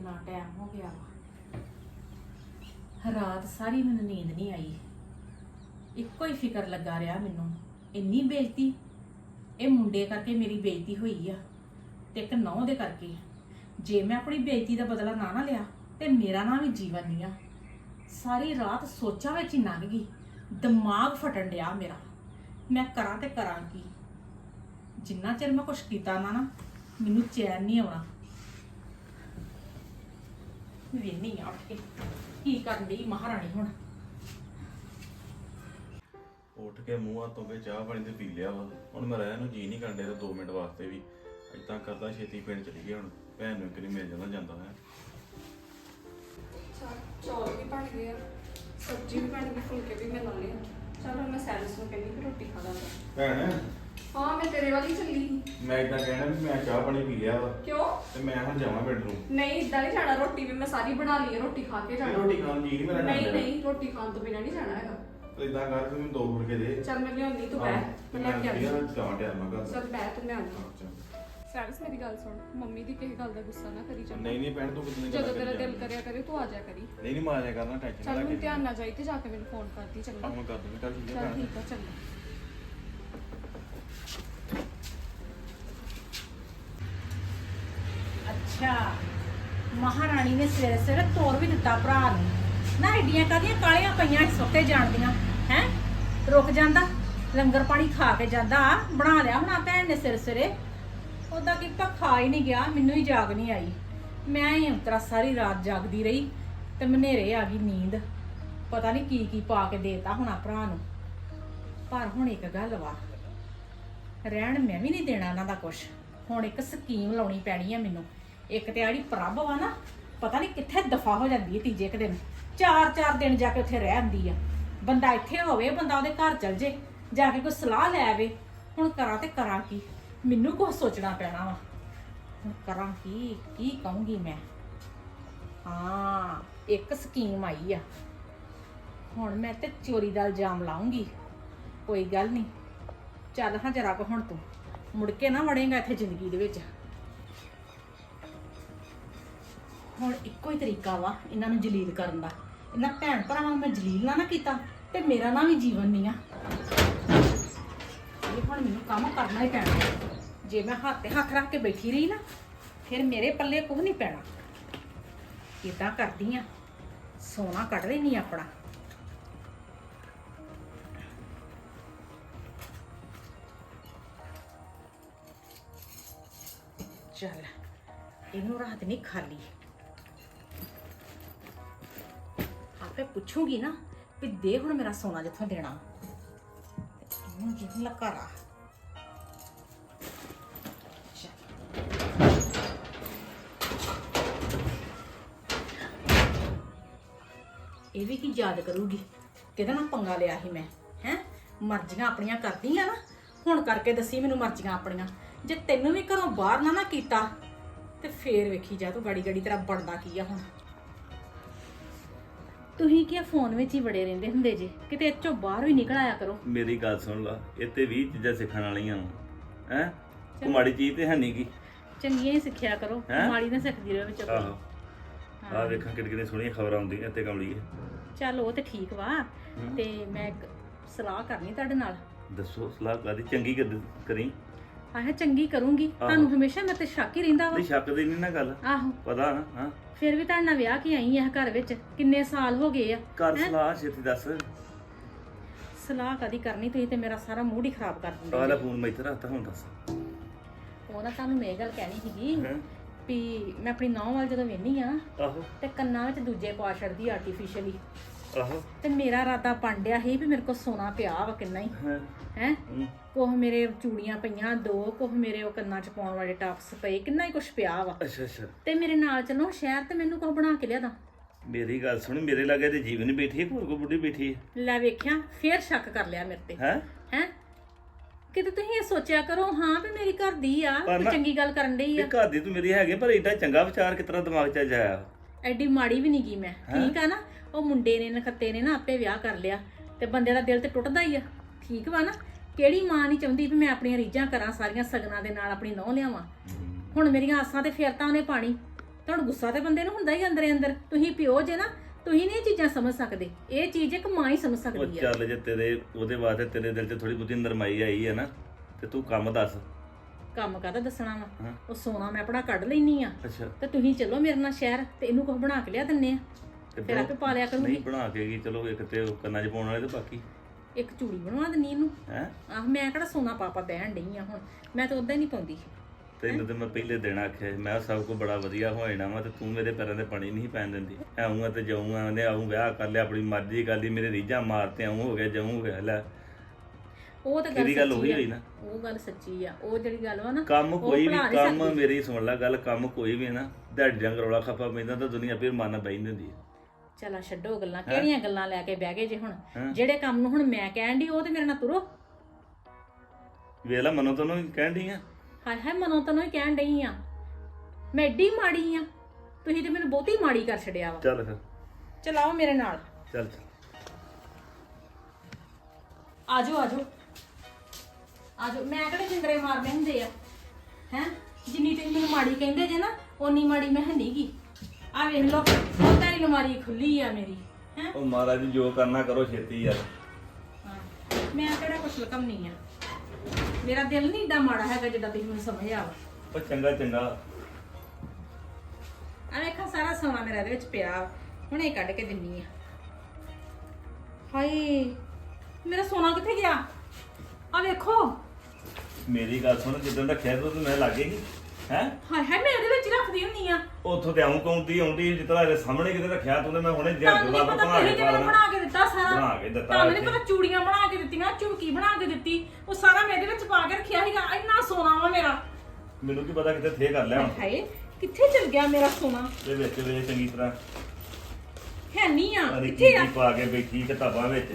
ਕਿੰਨਾ ਟਾਈਮ ਹੋ ਗਿਆ ਵਾ। ਰਾਤ ਸਾਰੀ ਮੈਨੂੰ ਨੀਂਦ ਨਹੀਂ ਆਈ। ਇੱਕੋ ਹੀ ਫਿਕਰ ਲੱਗਾ ਰਿਹਾ ਮੈਨੂੰ। ਇੰਨੀ ਬੇਇੱਜ਼ਤੀ, ਇਹ ਮੁੰਡੇ ਕਰਕੇ ਮੇਰੀ ਬੇਇੱਜ਼ਤੀ ਹੋਈ ਆ ਤੇ ਇੱਕ ਨੌ ਦੇ ਕਰਕੇ। ਜੇ ਮੈਂ ਆਪਣੀ ਬੇਇੱਜ਼ਤੀ ਦਾ ਬਦਲਾ ਨਾ ਨਾ ਲਿਆ, ਤੇ ਮੇਰਾ ਨਾਂ ਵੀ ਜੀਵਨ ਨਹੀਂ ਆ। ਸਾਰੀ ਰਾਤ ਸੋਚਾਂ ਵਿੱਚ ਹੀ ਲੰਘ ਗਈ। ਦਿਮਾਗ ਫਟਣ ਡਿਆ ਮੇਰਾ। ਮੈਂ ਕਰਾਂ ਤੇ ਕਰਾਂ ਕੀ। ਜਿੰਨਾ ਚਿਰ ਮੈਂ ਕੁਛ ਕੀਤਾ ਨਾ ਨਾ, ਮੈਨੂੰ ਚੈਨ ਨਹੀਂ ਆਉਣਾ। ਵੇਨੀ ਆ ਉੱਠ ਕੇ। ਕੀ ਕਰਨ ਦੀ ਮਹਾਰਾਣੀ ਹੁਣ? ਉੱਠ ਕੇ ਮੂੰਹ ਹੱਥੋਂ ਕੇ ਚਾਹ ਪਾਣੀ ਤੇ ਪੀ ਲਿਆ ਵਾ। ਹੁਣ ਮੈਂ ਰਹਿਣ ਨੂੰ ਜੀ ਨਹੀਂ ਕਰਦੇ ਤੇ 2 ਮਿੰਟ ਵਾਸਤੇ ਵੀ। ਇਦਾਂ ਕਰਦਾ ਛੇਤੀ ਪਿੰਡ ਚਲੀ ਗਿਆ ਹੁਣ। ਭੈਣ ਨੂੰ ਵਾਰੀ ਮਿਲ ਜਾਂਦਾ ਜਾਂਦਾ ਹੈ ਚੱਲ ਚੌਲ ਵੀ ਬਣ ਗਏ ਆ। ਸਬਜ਼ੀ ਵੀ ਬਣ ਗਈ ਫੁਲਕੇ ਵੀ ਮੈਂ ਲਾ ਲਏ। ਚੱਲ ਹੁਣ ਮੈਂ ਸੈਲਸ ਨੂੰ ਕਹਿੰਦੀ ਕਿ ਰੋਟੀ ਖਾ ਲਾਂਗਾ ਭੈਣ ਹਾਂ ਮੈਂ ਤੇਰੇ ਵਾਲੀ ਚੱਲੀ ਸੀ। ਮੈਂ ਇਦਾਂ ਕਹਿਣਾ ਵੀ ਮੈਂ ਚਾਹ ਪਾਣੀ ਪੀ ਲਿਆ ਵਾ। ਕਿਉਂ? ਤੇ ਮੈਂ ਹੁਣ ਜਾਵਾਂ ਨੂੰ ਨਹੀਂ ਇਦਾਂ ਨਹੀਂ ਜਾਣਾ ਰੋਟੀ ਵੀ ਮੈਂ ਸਾਰੀ ਬਣਾ ਲਈ ਹੈ ਰੋਟੀ ਖਾ ਕੇ ਜਾਣਾ। ਰੋਟੀ ਖਾਣ ਜੀ ਨਹੀਂ ਮੇਰਾ ਨਹੀਂ ਨਹੀਂ ਰੋਟੀ ਖਾਣ ਤੋਂ ਬਿਨਾਂ ਨਹੀਂ ਜਾਣਾ ਹੈਗਾ। ਇਦਾਂ ਕਰ ਤੂੰ ਮੈਨੂੰ ਦੋ ਫੁਲਕੇ ਦੇ। ਚੱਲ ਮੈਂ ਲਿਆਉਂਦੀ ਤੂੰ ਬਹਿ ਮੈਂ ਲੈ ਕੇ ਆਉਂਦੀ। ਆ ਜਾਵਾਂ ਟਾਈਮ ਮਗਾ ਚੱਲ ਬਹਿ ਤੂੰ ਮੈਂ ਆਉਂਦੀ ਸੈਲਸ ਮੇਰੀ ਗੱਲ ਸੁਣ ਮੰਮੀ ਦੀ ਕਿਸੇ ਗੱਲ ਦਾ ਗੁੱਸਾ ਨਾ ਕਰੀ ਚੱਲ ਨਹੀਂ ਨਹੀਂ ਭੈਣ ਤੂੰ ਕਿਤਨੇ ਜਦੋਂ ਤੇਰਾ ਦਿਲ ਕਰਿਆ ਕਰੇ ਤੂੰ ਆ ਜਾ ਕਰੀ। ਨਹੀਂ ਨਹੀਂ ਮਾਰਿਆ ਕਰਨਾ ਟੈਨਸ਼ਨ ਚੱਲ ਨਾ ਧਿਆਨ ਨਾਲ ਜਾਈ ਤੇ ਜਾ ਕੇ ਮੈਨੂੰ ਫੋਨ ਕਰਦੀ ਚੰਗਾ। ਕੰਮ ਕਰ ਦੂੰਗਾ ਚੱਲ ਠੀਕ ਹੈ ਚੱਲ ਭੈਣ। ਠੀਕ ਆ ਚੱਲ ਅੱਛਾ। ਮਹਾਰਾਣੀ ਨੇ ਸਵੇਰੇ ਸਵੇਰੇ ਤੋਰ ਵੀ ਦਿੱਤਾ ਭਰਾ ਨੂੰ। ਨਾ ਏਡੀਆਂ ਕਾਦੀਆਂ ਕਾਲੀਆਂ ਪਈਆਂ ਸੁੱਤੇ ਜਾਣਦੀਆਂ ਹੈ? ਰੁਕ ਜਾਂਦਾ, ਲੰਗਰ ਪਾਣੀ ਖਾ ਕੇ ਜਾਂਦਾ, ਬਣਾ ਲਿਆ ਹੁਣ ਭੈਣ ਨੇ ਸਵੇਰੇ ਸਵੇਰੇ। ਉਹਦਾ ਕਿ ਖਾ ਹੀ ਨਹੀਂ ਗਿਆ, ਮੈਨੂੰ ਹੀ ਜਾਗ ਨਹੀਂ ਆਈ। ਮੈਂ ਹੀ ਅੰਤਰਾ ਸਾਰੀ ਰਾਤ ਜਾਗਦੀ ਰਹੀ ਤੇ ਮਨੇਰੇ ਆ ਗਈ ਨੀਂਦ। ਪਤਾ ਨਹੀਂ ਕੀ ਕੀ ਪਾ ਕੇ ਦੇਤਾ ਹੋਣਾ ਭਰਾ ਨੂੰ। ਪਰ ਹੁਣ ਇੱਕ ਗੱਲ ਵਾ, ਰਹਿਣ ਮੈਂ ਵੀ ਨਹੀਂ ਦੇਣਾ ਇਹਨਾਂ ਦਾ ਕੁਛ। ਹੁਣ ਇੱਕ ਸਕੀਮ ਲਾਉਣੀ ਪੈਣੀ ਹੈ ਮੈਨੂੰ। ਇੱਕ ਤੇ ਆੜੀ ਪ੍ਰਭ ਵਾ ਨਾ, ਪਤਾ ਨਹੀਂ ਕਿੱਥੇ ਦਫਾ ਹੋ ਜਾਂਦੀ ਹੈ ਤੀਜੇ ਕੁ ਦਿਨ। ਚਾਰ ਚਾਰ ਦਿਨ ਜਾ ਕੇ ਉੱਥੇ ਰਹਿ ਆਂਦੀ ਆ। ਬੰਦਾ ਇੱਥੇ ਹੋਵੇ, ਬੰਦਾ ਉਹਦੇ ਘਰ ਚਲ ਜੇ, ਜਾ ਕੇ ਕੋਈ ਸਲਾਹ ਲੈ ਆਵੇ। ਹੁਣ ਕਰਾਂ ਤੇ ਕਰਾਂ ਕੀ? ਮੈਨੂੰ ਕੁਝ ਸੋਚਣਾ ਪੈਣਾ ਵਾ। ਹੁਣ ਕਰਾਂ ਕੀ? ਕੀ ਕਹੂੰਗੀ ਮੈਂ? ਹਾਂ, ਇੱਕ ਸਕੀਮ ਆਈ ਆ। ਹੁਣ ਮੈਂ ਤੇ ਚੋਰੀ ਦਾ ਇਲਜ਼ਾਮ ਲਾਉਂਗੀ ਕੋਈ ਗੱਲ ਨਹੀਂ ਚੱਲ ਹਾਂ ਜਰਾ ਕੁ ਹੁਣ ਤੂੰ। ਮੁੜ ਕੇ ਨਾ ਵੜੇਗਾ ਇੱਥੇ ਜ਼ਿੰਦਗੀ ਦੇ ਵਿੱਚ। ਹੁਣ ਇੱਕੋ ਹੀ ਤਰੀਕਾ ਵਾ ਇਹਨਾਂ ਨੂੰ ਜਲੀਲ ਕਰਨ ਦਾ। ਇਹਨਾਂ ਭੈਣ ਭਰਾਵਾਂ ਨੂੰ ਮੈਂ ਜਲੀਲ ਨਾ ਨਾ ਕੀਤਾ ਤੇ ਮੇਰਾ ਨਾ ਵੀ ਜੀਵਨ ਨਹੀਂ ਆ। ਇਹ ਹੁਣ ਮੈਨੂੰ ਕੰਮ ਕਰਨਾ ਹੀ ਪੈਣਾ। ਜੇ ਮੈਂ ਹੱਥ ਤੇ ਹੱਥ ਰੱਖ ਕੇ ਬੈਠੀ ਰਹੀ ਨਾ, ਫਿਰ ਮੇਰੇ ਪੱਲੇ ਕੁਝ ਨਹੀਂ ਪੈਣਾ। ਇਦਾਂ ਕਰਦੀ ਆ, ਸੋਨਾ ਕੱਢ ਲੈਣੀ ਆਪਣਾ। ਚੱਲ, ਇਹਨੂੰ ਰਾਤ ਨਹੀਂ ਖਾਲੀ। ਆਪੇ ਪੁੱਛੂਗੀ ਨਾ ਵੀ ਦੇ ਹੁਣ ਮੇਰਾ ਸੋਨਾ ਜਿੱਥੋਂ ਦੇਣਾ। ਤੇ ਇਹਨੂੰ ਲਕਾਰਾ ਇਹ ਵੀ ਕੀ ਯਾਦ ਕਰੂਗੀ? ਕਿਹਦਾ ਨਾਲ ਪੰਗਾ ਲਿਆ ਸੀ ਮੈਂ, ਹੈ? ਮਰਜ਼ੀਆਂ ਆਪਣੀਆਂ ਕਰਦੀ ਕਰਦੀਆਂ ਨਾ। ਹੁਣ ਕਰਕੇ ਦੱਸੀ ਮੈਨੂੰ ਮਰਜ਼ੀਆਂ ਆਪਣੀਆਂ। ਜੇ ਤੈਨੂੰ ਵੀ ਘਰੋਂ ਬਾਹਰ ਨਾ ਨਾ ਕੀਤਾ, ਤੇ ਫੇਰ ਵੇਖੀ ਜਾ ਤੂੰ ਗਾੜੀ ਗਾੜੀ ਤੇਰਾ ਬਣਦਾ ਕੀ ਆ ਹੁਣ। ਤੁਸੀਂ ਕੀ ਫੋਨ ਵਿੱਚ ਹੀ ਬੜੇ ਰਹਿੰਦੇ ਹੁੰਦੇ ਜੇ? ਕਿਤੇ ਇਹ ਚੋਂ ਬਾਹਰ ਵੀ ਨਿਕਲ ਆਇਆ ਕਰੋ। ਮੇਰੀ ਗੱਲ ਸੁਣ ਲਾ ਤੇ 20 ਚੀਜ਼ਾਂ ਸਿੱਖਣ ਵਾਲੀਆਂ ਹੈ? ਹੈ ਮਾੜੀ ਚੀਜ਼ ਤੇ ਹੈ ਨਹੀਂ ਗੀ। ਚੰਗੀਆਂ ਹੀ ਸਿੱਖਿਆ ਕਰੋ ਹੈਂ? ਮਾੜੀ ਨਾ ਸਿੱਖਦੀ ਰਹੋ ਵਿੱਚ ਆਹੋ। ਆਪਣੀ ਆ ਵੇਖਾਂ ਕਿਹੜੀ ਕਿਹੜੀ ਸੋਹਣੀਆਂ ਖਬਰਾਂ ਆਉਂਦੀਆਂ ਇੱਥੇ ਕਮਲੀਏ ਚੱਲ ਉਹ ਤੇ ਠੀਕ ਵਾ ਤੇ ਮੈਂ ਇੱਕ ਸਲਾਹ ਕਰਨੀ ਤੁਹਾਡੇ ਨਾਲ। ਦੱਸੋ ਸਲਾਹ ਕਾਦੀ ਚੰਗੀ ਕਰ- ਕਰੀ? ਆਹ ਚੰਗੀ ਕਰੂੰਗੀ। ਤੁਹਾਨੂੰ ਹਮੇਸ਼ਾ ਮੇਰੇ ਤੇ ਸ਼ੱਕ ਹੀ ਰਹਿੰਦਾ ਵਾ। ਨਹੀਂ ਸ਼ੱਕ ਦੀ ਨਹੀਂ ਨਾ ਗੱਲ। ਆਹੋ। ਪਤਾ ਨਾ ਹਾਂ। ਫਿਰ ਵੀ ਤੁਹਾਡੇ ਨਾਲ ਵਿਆਹ ਕੇ ਆਈ ਆ ਘਰ ਵਿੱਚ। ਕਿੰਨੇ ਸਾਲ ਹੋ ਗਏ ਆ। ਕਰ ਸਲਾਹ ਛੇਤੀ ਦੱਸ। ਸਲਾਹ ਕਦੀ ਕਰਨੀ ਤੁਸੀਂ ਤੇ ਮੇਰਾ ਸਾਰਾ ਮੂਡ ਹੀ ਖਰਾਬ ਕਰ ਦਿੰਦੇ ਆਲਾ ਫੋਨ ਮੈਂ ਇੱਥੇ ਰੱਖਤਾ ਹੁਣ ਦੱਸ। ਉਹ ਨਾ ਤੁਹਾਨੂੰ ਮੈਂ ਇਹ ਗੱਲ ਕਹਿਣੀ ਸੀਗੀ? ਵੀ ਮੈਂ ਆਪਣੀ ਨੌਂ ਵੱਲ ਜਦੋਂ ਵੇਹਨੀ ਆ ਆਹੋ। ਤੇ ਕੰਨਾਂ ਵਿੱਚ ਦੂਜੇ ਪਾ ਛੱਡਦੀ ਆਰਟੀਫੀਸ਼ੀਅਲੀ ਆਹੋ। ਤੇ ਮੇਰਾ ਇਰਾਦਾ ਪਾਂਡਿਆ ਸੀ ਵੀ ਮੇਰੇ ਕੋਲ ਸੋਨਾ ਪਿਆ ਵਾ ਕਿੰਨਾ ਹੀ। ਹਾਂ। ਕੋਹ ਮੇਰੇ ਚੂੜੀਆਂ ਪਈਆਂ ਦੋ ਕੋਹ ਮੇਰੇ ਉਹ ਕੰਨਾਂ 'ਚ ਪਾਉਣ ਵਾਲੇ ਟਾਪਸ ਪਏ ਕਿੰਨਾ ਹੀ ਕੁਛ ਪਿਆ ਵਾ। ਅੱਛਾ ਅੱਛਾ। ਤੇ ਮੇਰੇ ਨਾਲ ਚੱਲੋ ਸ਼ਹਿਰ ਤੇ ਮੈਨੂੰ ਕੁਛ ਬਣਾ ਕੇ ਲਿਆ ਦਾਂ। ਮੇਰੀ ਗੱਲ ਸੁਣ ਮੇਰੇ ਲਾਗੇ ਤੇ ਜੀਵਨ ਬੈਠੀ ਹੈ ਹੋਰ ਕੋਈ ਬੁੱਢੀ ਬੈਠੀ ਲੈ ਵੇਖਿਆ ਫੇਰ ਸ਼ੱਕ ਕਰ ਲਿਆ ਮੇਰੇ ਤੇ। ਹੈ? ਹੈ? ਕਿਤੇ ਤੁਸੀਂ ਇਹ ਸੋਚਿਆ ਕਰੋ ਹਾਂ ਵੀ ਮੇਰੀ ਘਰ ਦੀ ਆ ਪਰ ਨਾ- ਚੰਗੀ ਗੱਲ ਕਰਨ ਡਈ ਇਹ ਆ ਘਰ ਦੀ ਤੂੰ ਮੇਰੀ ਹੈਗੀ ਪਰ ਏਡਾ ਚੰਗਾ ਵਿਚਾਰ ਕਿਤਨਾ ਦਿਮਾਗ 'ਚ ਜਾਇਆ? ਐਡੀ ਮਾੜੀ ਵੀ ਨਹੀਂ ਗਈ ਮੈਂ ਠੀਕ ਆ ਨਾ? ਉਹ ਮੁੰਡੇ ਨੇ ਨਖੱਤੇ ਨੇ ਨਾ ਆਪੇ ਵਿਆਹ ਕਰ ਲਿਆ ਤੇ ਬੰਦੇ ਦਾ ਦਿਲ ਤੇ ਟੁੱਟਦਾ ਹੀ ਆ। ਠੀਕ ਵਾ ਨਾ? ਕਿਹੜੀ ਮਾਂ ਨਹੀਂ ਚਾਹੁੰਦੀ ਵੀ ਮੈਂ ਆਪਣੀਆਂ ਰੀਝਾਂ ਕਰਾਂ ਸਾਰੀਆਂ ਸਗਨਾਂ ਦੇ ਨਾਲ ਆਪਣੀ ਨੌਂ ਲਿਆਵਾਂ? ਹੁਣ ਮੇਰੀਆਂ ਆਸਾਂ ਤੇ ਫੇਰ ਤਾਂ ਉਹਨੇ ਪਾਣੀ। ਤਾਂ ਹੁਣ ਗੁੱਸਾ ਤੇ ਬੰਦੇ ਨੂੰ ਹੁੰਦਾ ਹੀ ਅੰਦਰੇ ਅੰਦਰ। ਤੁਸੀਂ ਪਿਓ ਜੇ ਨਾ ਤੁਸੀਂ ਨਹੀਂ ਇਹ ਚੀਜ਼ਾਂ ਸਮਝ ਸਕਦੇ। ਇਹ ਚੀਜ਼ ਇੱਕ ਮਾਂ ਹੀ ਸਮਝ ਉਹ ਸਕਦੀ ਆ। ਚੱਲ ਜੇ ਤੇਰੇ ਉਹਦੇ ਵਾਸਤੇ ਤੇਰੇ ਦਿਲ 'ਚ ਥੋੜੀ ਬਹੁਤੀ ਨਰਮਾਈ ਆਈ ਹੈ ਨਾ ਤੇ ਤੂੰ ਕੰਮ ਦੱਸ। ਕੰਮ ਕਾਹਦਾ ਦੱਸਣਾ ਵਾ? ਹਾਂ। ਉਹ ਸੋਨਾ ਮੈਂ ਆਪਣਾ ਕੱਢ ਲੈਣੀ ਆ। ਅੱਛਾ। ਤੇ ਤੁਸੀਂ ਚੱਲੋ ਮੇਰੇ ਨਾਲ ਸ਼ਹਿਰ ਤੇ ਇਹਨੂੰ ਕੁਝ ਬਣਾ ਕੇ ਲਿਆ ਦਿੰਨੇ ਆ। ਫਿਰ ਆਪੇ ਪਾ ਲਿਆ ਕਰੂੰਗੀ। ਨਹੀਂ ਬਣਾ ਕੇ ਗਈ ਚਲੋ ਇੱਕ ਤੇ ਉਹ ਕੰਨਾਂ 'ਚ ਪਾਉਣ ਵਾਲੇ ਤੇ ਬਾਕੀ। ਇੱਕ ਚੂੜੀ ਬਣਵਾ ਦਿੰਨੀ ਇਹਨੂੰ। ਹੈ? ਆਹ ਮੈਂ ਕਿਹੜਾ ਸੋਨਾ ਪਾਪਾ ਬਹਿਣ ਡਈ ਆ ਹੁਣ। ਮੈਂ ਤਾਂ ਉਦਾਂ ਹੀ ਨਹੀਂ ਪਾਉਂਦੀ ਤੈਨੂੰ ਤੇ ਮੈਂ ਪਹਿਲੇ ਦਿਨ ਆਖਿਆ ਸੀ, ਮੈਂ ਕਿਹਾ ਸਭ ਕੁਝ ਬੜਾ ਵਧੀਆ ਹੋ ਜਾਣਾ ਵਾ ਤੇ ਤੂੰ ਮੇਰੇ ਪੈਰਾਂ ਤੇ ਪਾਣੀ ਨਹੀਂ ਪੈਣ ਦਿੰਦੀ। ਆਉਂਗਾ ਤੇ ਜਾਊਂਗਾ ਉਹਨੇ ਆਉਂ ਵਿਆਹ ਕਰ ਲਿਆ ਆਪਣੀ ਮਰਜ਼ੀ ਕਰ ਲਈ ਮੇਰੇ ਰੀਝਾਂ ਮਾਰਤੇ ਆਉਂ ਹੋ ਗਿਆ ਜਾਊਂ ਹੋ ਗਿਆ ਲੈ। ਉਹ ਤਾਂ ਗੱਲ ਸੱਚੀ ਉਹੀ ਆ। ਨਾ? ਉਹ ਗੱਲ ਸੱਚੀ ਆ। ਉਹ ਜਿਹੜੀ ਗੱਲ ਵਾ ਨਾ ਕੰਮ ਉਹ ਕੋਈ ਵੀ ਭੁਲਾ ਕੰਮ। ਮੇਰੀ ਸੁਣ ਲੈ ਗੱਲ ਕੰਮ ਕੋਈ ਵੀ ਹੈ ਨਾ। ਦਿਹਾੜੀ ਜੰਗ ਰੌਲਾ ਖੱਪਾ ਪੈਂਦਾ ਤਾਂ ਦੁਨੀਆ ਫਿਰ ਮਨ ਬੈਠ ਹੁੰਦੀ ਹੈ ਚਲਾ ਛੱਡੋ ਗੱਲਾਂ ਕਿਹੜੀਆਂ ਗੱਲਾਂ ਲੈ ਕੇ ਬਹਿ ਗਏ ਜੇ ਹੁਣ? ਜਿਹੜੇ ਕੰਮ ਨੂੰ ਹੁਣ ਮੈਂ ਕਹਿਣ ਦੀ ਉਹ ਤੇ ਮੇਰੇ ਨਾਲ ਤੁਰੋ। ਵੇਖ ਲੈ ਮਨੋਂ ਤੈਨੂੰ ਕਹਿਣ ਡਈ ਆ। ਹਾਏ ਹਾਏ ਮਨੋਂ ਤੈਨੂੰ ਹੀ ਕਹਿਣ ਡਈ ਆ। ਮੈਂ ਏਡੀ ਮਾੜੀ ਆ। ਤੁਸੀਂ ਤੇ ਮੈਨੂੰ ਬਹੁਤੀ ਮਾੜੀ ਕਰ ਛੱਡਿਆ ਵਾ। ਚੱਲ ਫਿਰ। ਚਲਾਓ ਮੇਰੇ ਨਾਲ। ਚੱਲ ਚੱਲ। ਆਜੋ ਆਜੋ। ਆਜੋ। ਮੈਂ ਕਿਹੜੇ ਜਿੰਦਰੇ ਮਾਰਨੇ ਹੁੰਦੇ ਆ? ਹੈ? ਜਿੰਨੀ ਤੁਸੀਂ ਮੈਨੂੰ ਮਾੜੀ ਕਹਿੰਦੇ ਜੇ ਨਾ ਓਨੀ ਮਾੜੀ ਮੈਂ ਹੈਨੀਗੀ ਆ ਵੇਖ ਲਓ ਉਹ ਤੇਰੀ ਅਲਮਾਰੀ ਖੁੱਲੀ ਆ ਮੇਰੀ ਹੈ? ਉਹ ਮਹਾਰਾਜ ਜੀ ਜੋ ਕਰਨਾ ਕਰੋ ਛੇਤੀ ਯਾਰ। ਮੈਂ ਕਿਹੜਾ ਕੁਛ ਲਕਮਨੀ ਆ? ਮੇਰਾ ਦਿਲ ਨਹੀਂ ਏਡਾ ਮਾੜਾ ਹੈਗਾ ਜਿੱਦਾਂ ਤੁਸੀਂ ਮੈਨੂੰ ਸਮਝਿਆ ਵਾ। ਉਹ ਚੰਗਾ ਚੰਗਾ। ਆ ਵੇਖਾ ਸਾਰਾ ਸੋਨਾ ਮੇਰਾ ਇਹਦੇ ਵਿੱਚ ਪਿਆ ਹੁਣੇ ਕੱਢ ਕੇ ਦਿੰਨੀ ਆ। ਹਾਏ ਮੇਰਾ ਸੋਨਾ ਕਿੱਥੇ ਗਿਆ? ਆ ਵੇਖੋ। ਮੇਰੀ ਗੱਲ ਸੁਣ ਜਿੱਦਾਂ ਰੱਖਿਆ ਤੂੰ ਤੇ ਮੈਂ ਲੱਗੇ ਹੈ? ਹਾਏ ਹਾਏ ਮੈਂ ਇਹਦੇ ਵਿੱਚ ਹੀ ਰੱਖਦੀ ਹੁੰਨੀ ਆ ਉੱਥੋਂ ਤੇ ਆਉਂ ਕੌਂਦੀ ਆਉਂਦੀ ਜਿੱਦਾਂ ਇਹਦੇ ਸਾਹਮਣੇ ਕਿਤੇ ਰੱਖਿਆ ਤੂੰ ਤੇ ਮੈਂ ਹੁਣੇ ਜਿਆ ਤੁਹਾਨੂੰ ਪਤਾ ਬਣਾ ਕੇ ਦੇਣਾ ਬਣਾ ਕੇ ਦਿੱਤਾ ਸਾਰਾ। ਬਣਾ ਕੇ ਦਿੱਤਾ ਤੁਹਾਨੂੰ ਨਹੀਂ ਇੱਥੇ। ਪਤਾ ਚੂੜੀਆਂ ਬਣਾ ਕੇ ਦਿੱਤੀਆਂ ਝੁਮਕੀ ਬਣਾ ਕੇ ਦਿੱਤੀ। ਉਹ ਸਾਰਾ ਮੈਂ ਇਹਦੇ ਵਿੱਚ ਪਾ ਕੇ ਰੱਖਿਆ ਸੀਗਾ ਇੰਨਾ ਸੋਨਾ ਵਾ ਮੇਰਾ। ਮੈਨੂੰ ਕੀ ਪਤਾ ਕਿਤੇ ਥੇ ਕਰ ਲਿਆ ਹੁਣ। ਹਾਏ ਕਿੱਥੇ ਚਲ ਗਿਆ ਮੇਰਾ ਸੋਨਾ? ਦੇ ਵਿੱਚ ਵੇ ਚੰਗੀ ਤਰ੍ਹਾਂ। ਹੈ ਨਹੀਂ ਆ ਅਰੇ ਕੀ ਕਿੱਥੇ ਆ? ਕੀ ਪਾ ਕੇ ਬੈਠੀ ਕਿਤਾਬਾਂ ਵਿੱਚ।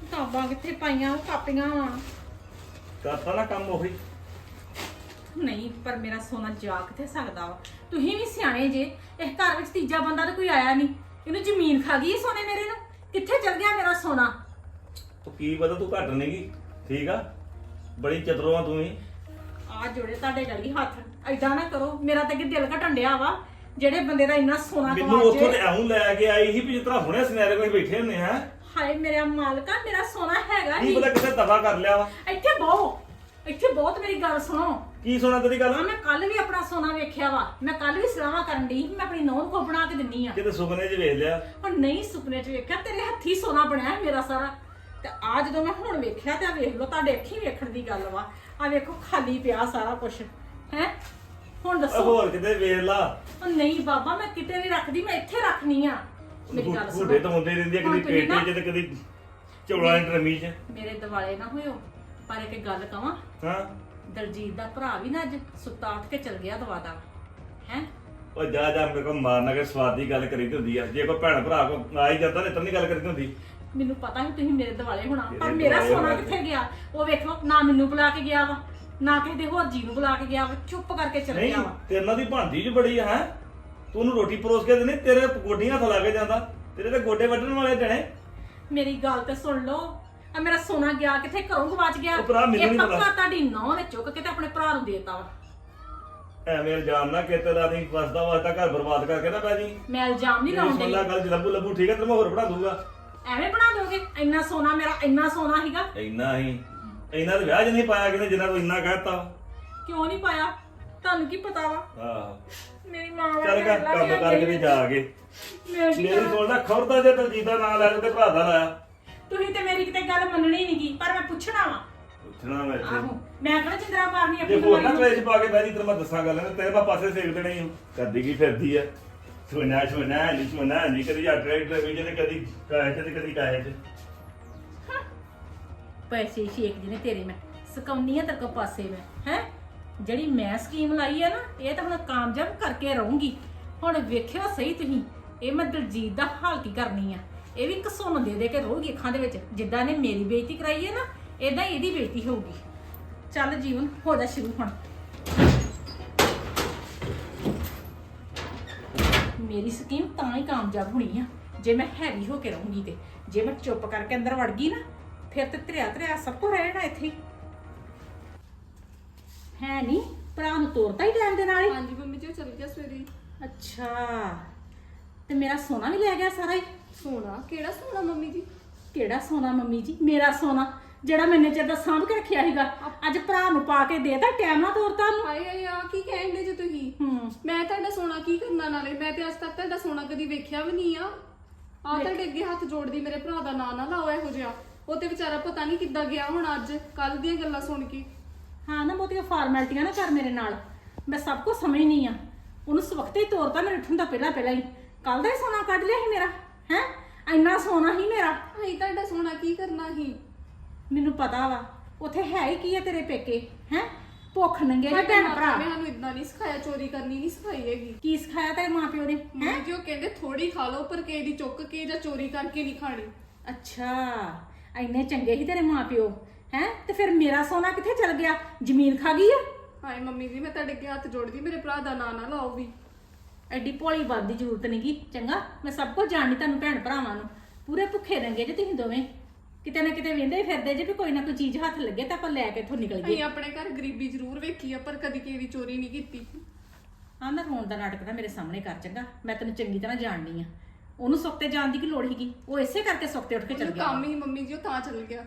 ਕਿਤਾਬਾਂ ਕਿੱਥੇ ਪਾਈਆਂ ਉਹ ਕਾਪੀਆਂ ਵਾ। ਕਰਤਾ ਨਾ ਕੰਮ ਉਹੀ। ਨਹੀਂ ਪਰ ਮੇਰਾ ਸੋਨਾ ਜਾ ਕਿੱਥੇ ਸਕਦਾ ਵਾ? ਤੁਸੀਂ ਵੀ ਸਿਆਣੇ ਜੇ ਇਸ ਘਰ ਵਿੱਚ ਤੀਜਾ ਬੰਦਾ ਤਾਂ ਕੋਈ ਆਇਆ ਨਹੀਂ। ਇਹਨੂੰ ਜ਼ਮੀਨ ਖਾ ਗਈ ਇਹ ਸੋਨੇ ਮੇਰੇ ਨੂੰ? ਕਿੱਥੇ ਚਲ ਗਿਆ ਮੇਰਾ ਸੋਨਾ? ਤੂੰ ਕੀ ਪਤਾ ਤੂੰ ਘੱਟ ਨਹੀਂਗੀ? ਠੀਕ ਆ? ਬੜੀ ਚਤਰੋ ਆ ਤੂੰ ਵੀ। ਆ ਜੋੜੇ ਤੁਹਾਡੇ ਗਲੀ ਹੱਥ। ਐਦਾਂ ਨਾ ਕਰੋ ਮੇਰਾ ਤਾਂ ਅੱਗੇ ਦਿਲ ਘਟਣ ਡਿਆ ਵਾ। ਜਿਹੜੇ ਬੰਦੇ ਦਾ ਇੰਨਾ ਸੋਨਾ ਮੈਨੂੰ ਉੱਥੋਂ ਤੇ ਆਉਂ ਲੈ ਕੇ ਆਈ ਸੀ ਵੀ ਜਿਸ ਤਰ੍ਹਾਂ ਹੁਣੇ ਸਿਨੈਰੇ ਕੋਈ ਬੈਠੇ ਹੁੰਦੇ ਆ। ਹਾਏ ਮੇਰਾ ਮਾਲਕਾ ਮੇਰਾ ਸੋਨਾ ਹੈਗਾ ਕੀ ਨਹੀਂ ਪਤਾ ਕਿਤੇ ਦਫਾ ਕਰ ਲਿਆ ਵਾ। ਇੱਥੇ ਬਹੁ ਇੱਥੇ ਬਹੁਤ ਮੇਰੀ ਗੱਲ ਸੁਣੋ। ਕੀ ਸੁਣਾ ਤੇਰੀ ਗੱਲ? ਮੈਂ ਕੱਲ ਵੀ ਆਪਣਾ ਸੋਨਾ ਵੇਖਿਆ ਵਾ। ਮੈਂ ਕੱਲ ਵੀ ਸਲਾਹਾਂ ਕਰਨ ਦੀ ਮੈਂ ਆਪਣੀ ਨੌਂ ਕੋ ਬਣਾ ਕੇ ਦਿੰਨੀ ਆ। ਕਿਤੇ ਸੁਪਨੇ 'ਚ ਵੇਖ ਲਿਆ? ਪਰ ਨਹੀਂ ਸੁਪਨੇ 'ਚ ਵੇਖਿਆ ਤੇਰੇ ਹੱਥੀ ਸੋਨਾ ਬਣਿਆ ਮੇਰਾ ਸਾਰਾ। ਤੇ ਆ ਜਦੋਂ ਮੈਂ ਹੁਣ ਵੇਖਿਆ ਤੇ ਆ ਵੇਖ ਲਓ ਤੁਹਾਡੇ ਅੱਖੀ ਵੇਖਣ ਦੀ ਗੱਲ ਵਾ। ਆ ਵੇਖੋ ਖਾਲੀ ਪਿਆ ਸਾਰਾ ਕੁਝ ਹੈ? ਹੁਣ ਆ ਦੱਸੋ ਹੋਰ ਕਿਤੇ ਵੇਖ ਲਾ। ਉਹ ਨਹੀਂ ਬਾਬਾ ਮੈਂ ਕਿਤੇ ਨਹੀਂ ਰੱਖਦੀ ਮੈਂ ਇੱਥੇ ਰੱਖਣੀ ਆ। ਮੇਰੀ ਗੱਲ ਤਾਂ ਸੁਣੋ। ਹੁੰਦੇ ਰਹਿੰਦੇ ਆ ਹੁਣ ਕਦੀ ਤੁਸੀਂ ਨਾ- ਪੇਟੇ 'ਚ ਤੇ ਕਦੀ ਚੌਲਾਂ ਦੀ ਟਰਮੀ 'ਚ। ਮੇਰੇ ਦਿਵਾਲੇ ਨਾ ਹੋਇਓ। ਪਰ ਇੱਕ ਗੱਲ ਕਵਾਂ। ਹਾਂ। ਦਲਜੀਤ ਦਾ ਭਰਾ ਵੀ ਨਾ ਅੱਜ ਸੁੱਤਾ ਉੱਠ ਕੇ ਚਲ ਗਿਆ ਦਵਾ ਦਾ ਹੈ? ਉਹ ਜਾ ਜਾ ਮੇਰੇ ਕੋਲ ਮਾਰਨਾ ਕੇ ਸਵਾਦ ਦੀ ਗੱਲ ਕਰੀ ਦੀ ਹੁੰਦੀ ਆ। ਜੇ ਕੋਈ ਭੈਣ ਭਰਾ ਕੋ ਆ ਹੀ ਜਾਂਦਾ ਨੇ ਤਾਂ ਨਹੀਂ ਗੱਲ ਕਰੀ ਦੀ ਹੁੰਦੀ। ਮੈਨੂੰ ਪਤਾ ਸੀ ਤੁਸੀਂ ਮੇਰੇ ਦਿਵਾਲੇ ਹੋਣਾ ਪਰ ਮੇਰਾ ਦੁਆਲੇ ਸੋਨਾ ਹੋਣਾ। ਕਿੱਥੇ ਗਿਆ? ਉਹ ਵੇਖੋ ਨਾ ਮੈਨੂੰ ਬੁਲਾ ਕੇ ਗਿਆ ਵਾ ਨਾ ਕਿਸੇ ਦੇ ਹੋਰ ਜੀ ਨੂੰ ਬੁਲਾ ਕੇ ਗਿਆ ਵਾ ਚੁੱਪ ਕਰਕੇ ਚਲ ਨਹੀਂ ਗਿਆ ਵਾ। ਤੇਰੇ ਨਾਲ ਦੀ ਭਾਂਦੀ ਚ ਬੜੀ ਹੈ? ਤੂੰ ਉਹਨੂੰ ਰੋਟੀ ਪਰੋਸ ਕੇ ਦੇਣੀ ਤੇਰੇ ਗੋਡੀਆਂ ਹੱਥ ਲਾ ਕੇ ਜਾਂਦਾ ਤੇਰੇ ਤੇ ਗੋਡੇ ਵੱਢਣ ਵਾਲੇ ਜਣੇ। ਮੇਰੀ ਗੱਲ ਤੇ ਸੁਣ ਲਓ ਆ ਮੇਰਾ ਸੋਨਾ ਗਿਆ ਕਿੱਥੇ ਘਰੋਂ ਗਵਾਚ ਗਿਆ? ਉਹ ਭਰਾ ਮੈਨੂੰ ਇਹ ਪਤਾ। ਪੱਕਾ ਤੁਹਾਡੀ ਨੌਂ ਨੇ ਚੁੱਕ ਕੇ ਤੇ ਆਪਣੇ ਭਰਾ ਨੂੰ ਦੇਤਾ ਵਾ। ਐਵੇਂ ਇਲਜ਼ਾਮ ਨਾ ਕਿਤੇ ਦਾ ਨਹੀਂ ਵਸਦਾ ਵਸਦਾ ਘਰ ਬਰਬਾਦ ਕਰਕੇ ਨਾ ਪੈ ਜੀ ਮੈਂ ਇਲਜ਼ਾਮ ਨਹੀਂ ਮੇਰੀ ਲਾਉਂਦੀ ਲੈ ਗੱਲ ਲੱਭੂ ਲੱਭੂ ਠੀਕ ਹੈ ਤੇ ਮੈਂ ਹੋਰ ਬਣਾ ਦੂੰਗਾ ਐਵੇਂ ਬਣਾ ਦੋਗੇ? ਇੰਨਾ ਸੋਨਾ ਮੇਰਾ ਇੰਨਾ ਸੋਨਾ ਸੀਗਾ। ਇੰਨਾ ਹੀ। ਇੰਨਾ ਤੇ ਵਿਆਹ 'ਚ ਨਹੀਂ ਪਾਇਆ ਕਿਨੇ ਜਿੰਨਾ ਤੂੰ ਇੰਨਾ ਕਹਿਤਾ ਕਿਉਂ ਨਹੀਂ ਪਾਇਆ? ਤੁਹਾਨੂੰ ਕੀ ਪਤਾ ਵਾ? ਆਹ। ਮੇਰੀ ਮਾਂ ਵਾ ਚੱਲ ਕਰ ਕੰਮ ਕਰਕੇ ਵੀ ਜਾ ਕੇ। ਮੇਰੀ ਕਰਾਂ? ਸੁਣਦਾ ਖਬਰਦਾ ਜੇ ਦਲਜੀਤ ਦਾ ਨਾਂ ਲੈ ਤੇ ਭਰਾ ਦਾ ਲਾਇਆ ਤੁਸੀਂ ਤੇ ਮੇਰੀ ਕਿਤੇ ਗੱਲ ਮੰਨਣੀ ਨਹੀਂ ਗੀ ਪਰ ਮੈਂ ਪੁੱਛਣਾ ਵਾ। ਪੁੱਛਣਾ ਮੈਂ ਇੱਥੇ। ਆਹੋ ਮੈਂ ਕਿਹੜਾ ਚੰਦਰਾ ਮਾਰਨੀ ਜੇ ਆਪਣੀ ਹੋਰ ਨਾ। ਕਲੇਸ਼ ਪਾ ਕੇ ਬੈਠੀ ਤੈਨੂੰ ਮੈਂ ਦੱਸਾਂ ਗੱਲ ਨਾ ਤੇਰੇ ਮੈਂ ਪਾਸੇ ਸੇਕ ਦੇਣਾ ਹੀ ਕਰਦੀ ਕੀ ਫਿਰਦੀ ਐ ਸੁਣਾ ਸੁਣਾ ਨਹੀਂ ਸੁਣਾ ਨਹੀਂ ਕਦੀ ਆ ਟਰੈਕਟਰ ਵਿੱਚ ਤੇ ਕਦੀ ਕਾਹੇ ਤੇ ਕਦੀ ਕਾਹੇ ਤੇ। ਪੈਸੇ ਸ਼ੇਖ ਜੀ ਨੇ ਤੇਰੇ ਮੈਂ ਸਕਾਉਣੀ ਆ ਤੇਰੇ ਕੋ ਪਾਸੇ ਮੈਂ ਹੈ? ਜਿਹੜੀ ਮੈਂ ਸਕੀਮ ਲਾਈ ਆ ਨਾ ਇਹ ਤਾਂ ਹੁਣ ਕਾਮਯਾਬ ਕਰਕੇ ਰਹੂੰਗੀ। ਹੁਣ ਵੇਖਿਓ ਸਹੀ ਤੁਸੀਂ ਇਹ ਮੈਂ ਦਲਜੀਤ ਦਾ ਹਾਲ ਕੀ ਕਰਨੀ ਆ। ਇਹ ਵੀ ਕਸੁੰਨ ਦੇ ਦੇ ਕੇ ਰਹੂਗੀ ਅੱਖਾਂ ਦੇ ਵਿੱਚ। ਜਿੱਦਾਂ ਨੇ ਮੇਰੀ ਬੇਇੱਜ਼ਤੀ ਕਰਾਈ ਹੈ ਨਾ ਇਦਾਂ ਹੀ ਇਹਦੀ ਬੇਇੱਜ਼ਤੀ ਹੋਊਗੀ। ਚੱਲ ਜੀਵਨ ਹੋ ਜਾ ਸ਼ੁਰੂ ਹੁਣ। ਮੇਰੀ ਸਕੀਮ ਤਾਂ ਹੀ ਕਾਮਯਾਬ ਹੋਣੀ ਆ। ਜੇ ਮੈਂ ਹੈਵੀ ਹੋ ਕੇ ਰਹੂੰਗੀ ਤੇ। ਜੇ ਮੈਂ ਚੁੱਪ ਕਰਕੇ ਅੰਦਰ ਵੜ ਗਈ ਨਾ ਫਿਰ ਤੇ ਧਰਿਆ ਧਰਿਆ ਸਭ ਕੁਝ ਰਹਿਣਾ ਇੱਥੇ। ਹੀ। ਹੈ ਨਹੀਂ ਭਰਾ ਨੂੰ ਤੋਰਤਾ ਹੀ ਟਾਈਮ ਦੇ ਨਾਲ ਹੀ। ਹਾਂਜੀ ਮੰਮੀ ਜੀ ਉਹ ਚਲ ਗਿਆ ਸਵੇਰੇ। ਅੱਛਾ। ਤੇ ਮੇਰਾ ਸੋਨਾ ਵੀ ਲੈ ਗਿਆ ਸਾਰਾ ਹੀ। ਸੋਨਾ? ਕਿਹੜਾ ਸੋਨਾ ਮੰਮੀ ਜੀ? ਕਿਹੜਾ ਸੋਨਾ ਮੰਮੀ ਜੀ? ਮੇਰਾ ਸੋਨਾ ਜਿਹੜਾ ਮੈਨੇ ਚਿਰ ਦਾ ਸਾਂਭ ਕੇ ਰੱਖਿਆ ਸੀਗਾ ਅੱਜ ਭਰਾ ਨੂੰ ਪਾ ਕੇ ਦੇਤਾ ਟਾਈਮ ਨਾਲ ਤੋਰਤਾ ਨੂੰ ਹਾਏ ਹਾਏ ਆ ਕੀ ਕਹਿੰਦੇ ਜੇ ਤੁਸੀਂ? ਹੂੰ। ਮੈਂ ਤੁਹਾਡਾ ਸੋਨਾ ਕੀ ਕਰਨਾ ਨਾਲੇ? ਮੈਂ ਤੇ ਅੱਜ ਤੱਕ ਤੁਹਾਡਾ ਸੋਨਾ ਕਦੀ ਵੇਖਿਆ ਵੀ ਨਹੀਂ ਆ। ਆ ਤੁਹਾਡੇ ਅੱਗੇ ਹੱਥ ਜੋੜਦੀ ਮੇਰੇ ਭਰਾ ਦਾ ਨਾਂ ਨਾ ਲਾਓ ਇਹੋ ਜਿਹਾ। ਉਹ ਤੇ ਵਿਚਾਰਾ ਪਤਾ ਨਹੀਂ ਕਿੱਦਾਂ ਗਿਆ ਹੁਣ ਅੱਜ ਕੱਲ ਦੀਆਂ ਗੱਲਾਂ ਸੁਣ ਕੇ। ਹਾਂ ਨਾ ਬਹੁਤੀਆਂ ਫਾਰਮੈਲਟੀਆਂ ਨਾ ਕਰ ਮੇਰੇ ਨਾਲ। ਮੈਂ ਸਭ ਕੁਝ ਸਮਝਣੀ ਆ। ਉਹਨੂੰ ਸਵਖਤੇ ਹੀ ਤੋਰਤਾ ਮੇਰੇ ਉੱਠਣ ਦਾ ਪਹਿਲਾਂ ਪਹਿਲਾਂ ਹੀ। ਕੱਲ ਦਾ ਹੀ ਸੋਨਾ ਕੱਢ ਲਿਆ ਸੀ ਮੇਰਾ। ਹੈ? ਇੰਨਾ ਸੋਨਾ ਹੀ ਮੇਰਾ। ਅਸੀਂ ਤੁਹਾਡਾ ਸੋਨਾ ਕੀ ਕਰਨਾ ਸੀ? ਮੈਨੂੰ ਪਤਾ ਵਾ ਉਥੇ ਹੈ ਹੀ ਕੀ ਆ ਤੇਰੇ ਪੇਕੇ? ਹੈ? ਭੁੱਖ ਨੰਗੇ ਨੇ ਭੈਣ ਭਰਾ। ਨੇ ਸਾਨੂੰ ਇਦਾਂ ਨਹੀਂ ਸਿਖਾਇਆ ਚੋਰੀ ਕਰਨੀ ਨਹੀਂ ਸਿਖਾਈ ਹੈਗੀ। ਕੀ ਸਿਖਾਇਆ ਤੇਰੇ ਮਾਪਿਓ ਨੇ? ਮੈਂ ਜੋ ਕਹਿੰਦੇ ਥੋੜੀ ਖਾ ਲਓ ਪਰ ਕਿਸੇ ਦੀ ਚੁੱਕ ਕੇ ਜਾਂ ਚੋਰੀ ਕਰਕੇ ਨਹੀਂ ਖਾਣੀ। ਅੱਛਾ ਇੰਨੇ ਚੰਗੇ ਸੀ ਤੇਰੇ ਮਾਪਿਓ। ਹੈ? ਤੇ ਫਿਰ ਮੇਰਾ ਸੋਨਾ ਕਿੱਥੇ ਚਲ ਗਿਆ? ਜ਼ਮੀਨ ਖਾ ਗਈ ਆ? ਹਾਏ ਮੰਮੀ ਜੀ ਮੈਂ ਤੁਹਾਡੇ ਅੱਗੇ ਹੱਥ ਜੋੜਦੀ ਮੇਰੇ ਭਰਾ ਦਾ ਨਾਂ ਨਾ ਲਾਓ ਵੀ। ਐਡੀ ਭੋਲੀ ਬਾਤ ਦੀ ਜ਼ਰੂਰਤ ਨਹੀਂਗੀ ਚੰਗਾ? ਮੈਂ ਸਭ ਕੁਝ ਜਾਣਦੀ ਤੁਹਾਨੂੰ ਭੈਣ ਭਰਾਵਾਂ ਨੂੰ। ਪੂਰੇ ਭੁੱਖੇ ਰੰਗੇ ਜੇ ਤੁਸੀਂ ਦੋਵੇਂ। ਕਿਤੇ ਨਾ ਕਿਤੇ ਵੇਂਦੇ ਫਿਰਦੇ ਜੇ ਵੀ ਕੋਈ ਨਾ ਕੋਈ ਚੀਜ਼ ਹੱਥ ਲੱਗੇ ਤਾਂ ਆਪਾਂ ਲੈ ਕੇ ਇੱਥੋਂ ਨਿਕਲ ਗਏ। ਆਪਣੇ ਘਰ ਗਰੀਬੀ ਜ਼ਰੂਰ ਵੇਖੀ ਆ ਪਰ ਕਦੀ ਕਿਸੇ ਦੀ ਚੋਰੀ ਨਹੀਂ ਕੀਤੀ। ਆਹ ਨਾ ਰੋਣ ਦਾ ਨਾਟਕ ਨਾ ਮੇਰੇ ਸਾਹਮਣੇ ਕਰ ਚੰਗਾ? ਮੈਂ ਤੈਨੂੰ ਚੰਗੀ ਤਰ੍ਹਾਂ ਜਾਣਦੀ ਆ। ਉਹਨੂੰ ਸੁੱਤੇ ਜਾਣ ਦੀ ਕੀ ਲੋੜ ਸੀਗੀ? ਉਹ ਇਸੇ ਕਰਕੇ ਸੁੱਤੇ ਉੱਠ ਕੇ ਚਲ ਉਹਨੂੰ ਗਿਆ। ਕੰਮ ਹੀ ਮੰਮੀ ਜੀ ਉਹ ਤਾਂ ਚੱਲ ਗਿਆ।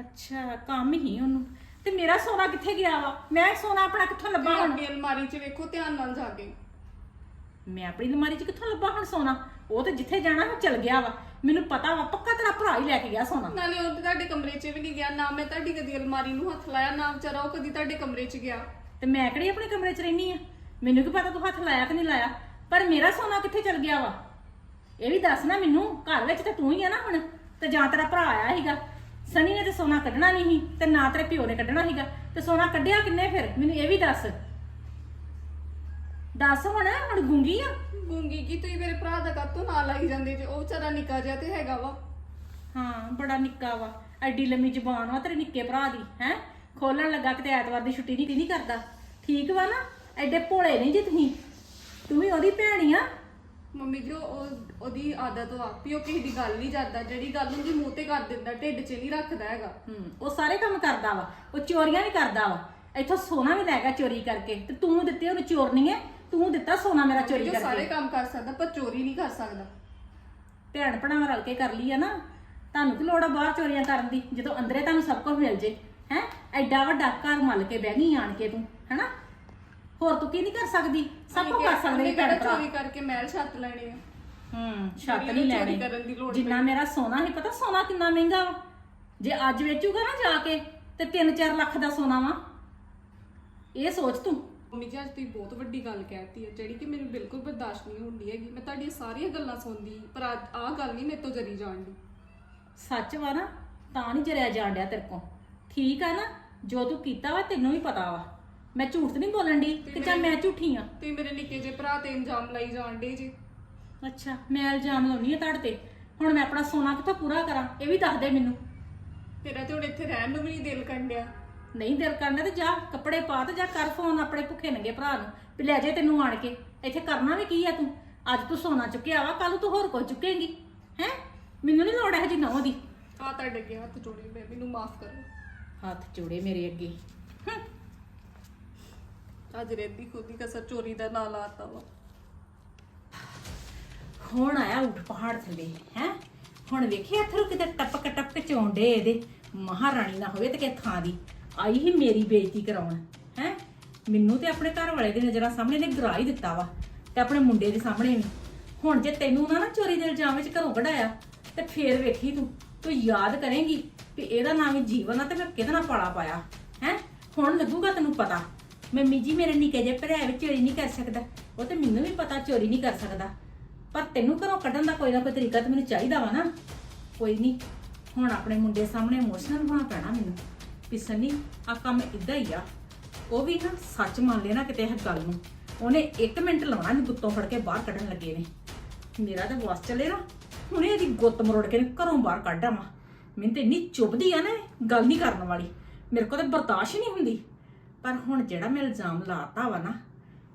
ਅੱਛਾ ਕੰਮ ਹੀ ਉਹਨੂੰ। ਤੇ ਮੇਰਾ ਸੋਨਾ ਕਿੱਥੇ ਗਿਆ ਵਾ? ਮੈਂ ਸੋਨਾ ਆਪਣਾ ਕਿੱਥੋਂ ਲੱਭਾਂ ਹੁਣ? ਅੱਗੇ ਅਲਮਾਰੀ 'ਚ ਵੇਖੋ ਧਿਆਨ ਨਾਲ ਜਾ ਕੇ। ਮੈਂ ਆਪਣੀ ਅਲਮਾਰੀ 'ਚ ਕਿੱਥੋਂ ਲੱਭਾਂ ਹੁਣ ਸੋਨਾ? ਉਹ ਤੇ ਜਿੱਥੇ ਜਾਣਾ ਉਹ ਚਲ ਗਿਆ ਵਾ। ਮੈਨੂੰ ਪਤਾ ਵਾ ਪੱਕਾ ਤੇਰਾ ਭਰਾ ਹੀ ਲੈ ਕੇ ਗਿਆ ਸੋਨਾ। ਨਾਲੇ ਉਹ ਤੇ ਤੁਹਾਡੇ ਕਮਰੇ 'ਚ ਵੀ ਨਹੀਂ ਗਿਆ ਨਾ ਮੈਂ ਤੁਹਾਡੀ ਕਦੀ ਅਲਮਾਰੀ ਨੂੰ ਹੱਥ ਲਾਇਆ ਨਾ ਵਿਚਾਰਾ ਉਹ ਕਦੀ ਤੁਹਾਡੇ ਕਮਰੇ 'ਚ ਗਿਆ। ਤੇ ਮੈਂ ਕਿਹੜੀ ਆਪਣੇ ਕਮਰੇ 'ਚ ਰਹਿਨੀ ਆ? ਮੈਨੂੰ ਕੀ ਪਤਾ ਤੂੰ ਹੱਥ ਲਾਇਆ ਕਿ ਨਹੀਂ ਲਾਇਆ? ਪਰ ਮੇਰਾ ਸੋਨਾ ਕਿੱਥੇ ਚਲ ਗਿਆ ਵਾ? ਇਹ ਵੀ ਦੱਸ ਨਾ ਮੈਨੂੰ ਘਰ ਵਿੱਚ ਤਾਂ ਤੂੰ ਹੀ ਆ ਨਾ ਹੁਣ ਤੇ ਜਾਂ ਤੇਰਾ ਭਰਾ ਆਇਆ ਸੀਗਾ। ਸਨੀ ਨੇ ਤੇ ਸੋਨਾ ਕੱਢਣਾ ਨਹੀਂ ਸੀ ਤੇ ਨਾ ਤੇਰੇ ਪਿਓ ਨੇ ਕੱਢਣਾ ਸੀਗਾ। ਤੇ ਸੋਨਾ ਕੱਢਿਆ ਕਿੰਨੇ ਫਿਰ? ਮੈਨੂੰ ਇਹ ਵੀ ਦੱਸ। ਦੱਸ ਹੁਣ ਹੁਣ ਗੁੰਗੀ ਆ? ਗੂੰਗੀ ਕੀ ਤੁਸੀਂ ਮੇਰੇ ਭਰਾ ਦਾ ਕਾਤੋਂ ਨਾ ਲਾਈ ਜਾਂਦੇ ਜੇ? ਉਹ ਵਿਚਾਰਾ ਨਿੱਕਾ ਜਿਹਾ ਤੇ ਹੈਗਾ ਵਾ। ਹਾਂ ਬੜਾ ਨਿੱਕਾ ਵਾ। ਐਡੀ ਲੰਮੀ ਜ਼ਬਾਨ ਵਾ ਤੇਰੇ ਨਿੱਕੇ ਭਰਾ ਦੀ ਹੈ? ਖੋਲਣ ਲੱਗਾ ਕਿਤੇ ਐਤਵਾਰ ਦੀ ਛੁੱਟੀ ਨਹੀਂ ਨਹੀਂ ਕਰਦਾ। ਠੀਕ ਵਾ ਨਾ? ਐਡੇ ਭੋਲੇ ਨਹੀਂ ਜੀ ਤੁਸੀਂ। ਤੂੰ ਵੀ ਉਹਦੀ ਭੈਣ ਆ। ਮੰਮੀ ਜੀ ਉਹ ਉਹ- ਉਹਦੀ ਆਦਤ ਵਾ ਵੀ ਉਹ ਕਿਸੇ ਦੀ ਗੱਲ ਨਹੀਂ ਕਰਦਾ ਜਿਹੜੀ ਗੱਲ ਹੁੰਦੀ ਮੂੰਹ ਤੇ ਕਰ ਦਿੰਦਾ ਢਿੱਡ 'ਚ ਨਹੀਂ ਰੱਖਦਾ ਹੈਗਾ। ਹੂੰ ਉਹ ਸਾਰੇ ਕੰਮ ਕਰਦਾ ਵਾ। ਉਹ ਚੋਰੀਆਂ ਵੀ ਕਰਦਾ ਵਾ। ਇੱਥੋਂ ਸੋਨਾ ਵੀ ਲੈ ਗਿਆ ਚੋਰੀ ਕਰਕੇ। ਤੇ ਤੂੰ ਦਿੱਤੇ ਉਹਨੂੰ ਚੋਰਨੀ ਐ ਤੂੰ ਦਿੱਤਾ ਸੋਨਾ ਮੇਰਾ ਚੋਰੀ ਜੋ ਸਾਰੇ ਕਰਕੇ ਕੰਮ ਕਰ ਸਕਦਾ ਪਰ ਚੋਰੀ ਨਹੀਂ ਕਰ ਸਕਦਾ। ਭੈਣ ਭਰਾਵਾਂ ਰਲ ਕੇ ਕਰ ਲਈ ਆ ਨਾ ਤੁਹਾਨੂੰ ਕੀ ਲੋੜ ਆ ਬਾਹਰ ਚੋਰੀਆਂ ਕਰਨ ਦੀ? ਜਦੋਂ ਅੰਦਰੇ ਤੁਹਾਨੂੰ ਸਭ ਕੁਝ ਮਿਲ ਜੇ ਹੈ? ਐਡਾ ਵੱਡਾ ਘਰ ਮੱਲ ਕੇ ਬਹਿ ਗਈ ਆਣ ਕੇ ਤੂੰ ਹੈਨਾ? ਹੋਰ ਤੂੰ ਕੀ ਨਹੀਂ ਕਰ ਸਕਦੀ? ਸਭ ਕੁਝ ਕਰ ਸਕਦੇ ਨੇ ਭੈਣ ਭਰਾ। ਚੋਰੀ ਕਰਕੇ ਮਹਿਲ ਛੱਤ ਲੈਣੇ ਆ। ਹੂੰ ਛੱਤ ਨਹੀਂ ਚੋਰੀ ਲੈਣੀ। ਕਰਨ ਦੀ ਲੋੜ ਜਿੰਨਾ ਮੇਰਾ ਸੋਨਾ ਹੀ ਪਤਾ ਸੋਨਾ ਕਿੰਨਾ ਮਹਿੰਗਾ ਵਾ? ਜੇ ਅੱਜ ਵੇਚੂਗਾ ਨਾ ਜਾ ਕੇ ਤੇ 3-4 ਲੱਖ ਦਾ ਸੋਨਾ ਵਾ। ਇਹ ਸੋਚ ਤੂੰ। ਮੰਮੀ ਜੀ ਅੱਜ ਤੁਸੀਂ ਬਹੁਤ ਵੱਡੀ ਗੱਲ ਕਹਿਤੀ ਹੈ ਜਿਹੜੀ ਕਿ ਮੈਨੂੰ ਬਿਲਕੁਲ ਬਰਦਾਸ਼ਤ ਨਹੀਂ ਹੁੰਦੀ ਹੈਗੀ। ਮੈਂ ਤੁਹਾਡੀਆਂ ਸਾਰੀਆਂ ਗੱਲਾਂ ਸੁਣਦੀ ਪਰ ਅੱਜ ਆਹ ਗੱਲ ਨਹੀਂ ਮੇਰੇ ਤੋਂ ਜਰੀ ਜਾਣ ਦੀ। ਸੱਚ ਵਾ ਨਾ ਤਾਂ ਨਹੀਂ ਜਰਿਆ ਜਾਣ ਡਿਆ ਤੇਰੇ ਕੋਲ। ਠੀਕ ਆ ਨਾ ਜੋ ਤੂੰ ਕੀਤਾ ਵਾ ਤੈਨੂੰ ਵੀ ਪਤਾ ਵਾ। ਮੈਂ ਝੂਠ ਨਹੀਂ ਬੋਲਣ ਦੀ ਕਿ ਜਾਂ ਮੈਂ ਝੂਠੀ ਆ? ਤੁਸੀਂ ਮੇਰੇ ਨਿੱਕੇ ਜਿਹੇ ਭਰਾ ਤੇ ਇਲਜ਼ਾਮ ਲਾਈ ਜਾਣ ਡੇ ਜੀ। ਅੱਛਾ ਮੈਂ ਇਲਜ਼ਾਮ ਲਾਉਣੀ ਆ ਤੁਹਾਡੇ ਤੇ। ਹੁਣ ਮੈਂ ਆਪਣਾ ਸੋਨਾ ਕਿੱਥੋਂ ਪੂਰਾ ਕਰਾਂ ਇਹ ਵੀ ਦੱਸ ਦੇ ਮੈਨੂੰ। ਤੇਰਾ ਤੇ ਹੁਣ ਇੱਥੇ ਰਹਿਣ ਨੂੰ ਵੀ ਨਹੀਂ ਦਿਲ ਕੰਡਿਆ ਨਹੀਂ ਦਿਲ ਕਰਨਾ ਤੇ ਜਾ ਕੱਪੜੇ ਪਾ ਤੇ ਜਾ ਕਰ ਫੋਨ ਆਪਣੇ ਭੁੱਖੇ ਨੰਗੇ ਭਰਾ ਨੂੰ ਵੀ ਲੈ ਜੇ ਤੈਨੂੰ ਆਣ ਕੇ। ਇੱਥੇ ਕਰਨਾ ਵੀ ਕੀ ਆ ਤੂੰ? ਅੱਜ ਤੂੰ ਸੋਨਾ ਚੁੱਕਿਆ ਵਾ ਕੱਲ ਤੂੰ ਹੋਰ ਕੁਝ ਚੁੱਕੇਂਗੀ ਹੈ? ਮੈਨੂੰ ਨਹੀਂ ਲੋੜ ਹੈ ਜੀ ਨੌ ਦੀ। ਆ ਤੁਹਾਡੇ ਅੱਗੇ ਹੱਥ ਜੋੜੇ ਮੈਂ ਮੈਨੂੰ ਮਾਫ ਕਰੋ। ਹੱਥ ਜੋੜੇ ਮੇਰੇ ਅੱਗੇ। ਹੂੰ। ਅੱਜ ਰੇਦੀ ਖੁਦੀ ਕਸਰ ਚੋਰੀ ਦਾ ਨਾਂ ਲਾਤਾ ਵਾ। ਹੁਣ ਆਇਆ ਉੱਠ ਪਹਾੜ ਥੱਲੇ ਹੈ? ਹੁਣ ਵੇਖਿਆ ਅਥਰੂ ਕਿਤੇ ਟਪਕ ਟਪਕ ਚੋਂਡੇ ਇਹਦੇ? ਮਹਾਰਾਣੀ ਨਾ ਹੋਵੇ ਤੇ ਕਿ ਥਾਂ ਦੀ। ਆਈ ਹੀ ਮੇਰੀ ਬੇਇੱਜ਼ਤੀ ਕਰਾਉਣ, ਹੈ? ਮੈਨੂੰ ਤੇ ਆਪਣੇ ਘਰ ਵਾਲੇ ਦੀ ਨਜ਼ਰਾਂ ਸਾਹਮਣੇ ਨੇ ਗਰਾ ਹੀ ਦਿੱਤਾ ਵਾ ਤੇ ਆਪਣੇ ਮੁੰਡੇ ਦੇ ਸਾਹਮਣੇ ਵੀ। ਹੁਣ ਜੇ ਤੈਨੂੰ ਨਾ ਨਾ ਚੋਰੀ ਦੇ ਇਲਜ਼ਾਮ ਵਿੱਚ ਘਰੋਂ ਕਢਾਇਆ, ਤੇ ਫੇਰ ਵੇਖੀ ਤੂੰ ਤੂੰ ਯਾਦ ਕਰੇਂਗੀ ਵੀ ਇਹਦਾ ਨਾਮ ਹੀ ਜੀਵਨ ਆ ਤੇ ਮੈਂ ਕਿਹਦੇ ਨਾਲ ਪਾਲਾ ਪਾਇਆ, ਹੈ? ਹੁਣ ਲੱਗੂਗਾ ਤੈਨੂੰ ਪਤਾ। ਮੈਂ ਜੀ ਮੇਰੇ ਨਿੱਕੇ ਜਿਹੇ ਭਰਾ ਵੀ ਚੋਰੀ ਨਹੀਂ ਕਰ ਸਕਦਾ, ਉਹ ਤੇ ਮੈਨੂੰ ਵੀ ਪਤਾ ਚੋਰੀ ਨਹੀਂ ਕਰ ਸਕਦਾ। ਪਰ ਤੈਨੂੰ ਘਰੋਂ ਕੱਢਣ ਦਾ ਕੋਈ ਨਾ ਕੋਈ ਤਰੀਕਾ ਤੇ ਮੈਨੂੰ ਚਾਹੀਦਾ ਵਾ ਨਾ। ਕੋਈ ਨਹੀਂ, ਹੁਣ ਆਪਣੇ ਮੁੰਡੇ ਸਾਹਮਣੇ ਇਮੋਸ਼ਨਲ ਹੋਣਾ ਪੈਣਾ ਮੈਨੂੰ। ਵੀ ਸੰਨੀ ਆ ਕੰਮ ਇਦਾਂ ਹੀ ਆ। ਉਹ ਵੀ ਨਾ ਸੱਚ ਮੰਨ ਲੈਣਾ ਕਿਤੇ ਇਹ ਗੱਲ ਨੂੰ। ਉਹਨੇ 1 ਮਿੰਟ ਲਾਉਣਾ ਨਹੀਂ ਗੁੱਤੋਂ ਫੜ ਕੇ ਬਾਹਰ ਕੱਢਣ ਲੱਗੇ ਨੇ। ਮੇਰਾ ਤਾਂ ਵਸ ਚੱਲੇ ਨਾ। ਹੁਣੇ ਇਹਦੀ ਗੁੱਤ ਮਰੋੜ ਕੇ ਘਰੋਂ ਬਾਹਰ ਕੱਢ ਆਵਾਂ। ਮੈਨੂੰ ਤੇ ਇੰਨੀ ਚੁੱਭਦੀ ਆ ਨਾ ਇਹ ਗੱਲ ਨਹੀਂ ਕਰਨ ਵਾਲੀ। ਮੇਰੇ ਕੋਲ ਤਾਂ ਬਰਦਾਸ਼ਤ ਹੀ ਨਹੀਂ ਹੁੰਦੀ। ਪਰ ਹੁਣ ਜਿਹੜਾ ਮੈਂ ਇਲਜ਼ਾਮ ਲਾਤਾ ਵਾ ਨਾ,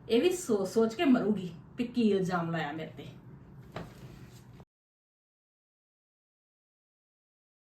ਇਹ ਵੀ ਸੋਚ ਸੋਚ ਕੇ ਮਰੂਗੀ ਵੀ ਕੀ ਇਲਜ਼ਾਮ ਲਾਇਆ ਮੇਰੇ ਤੇ।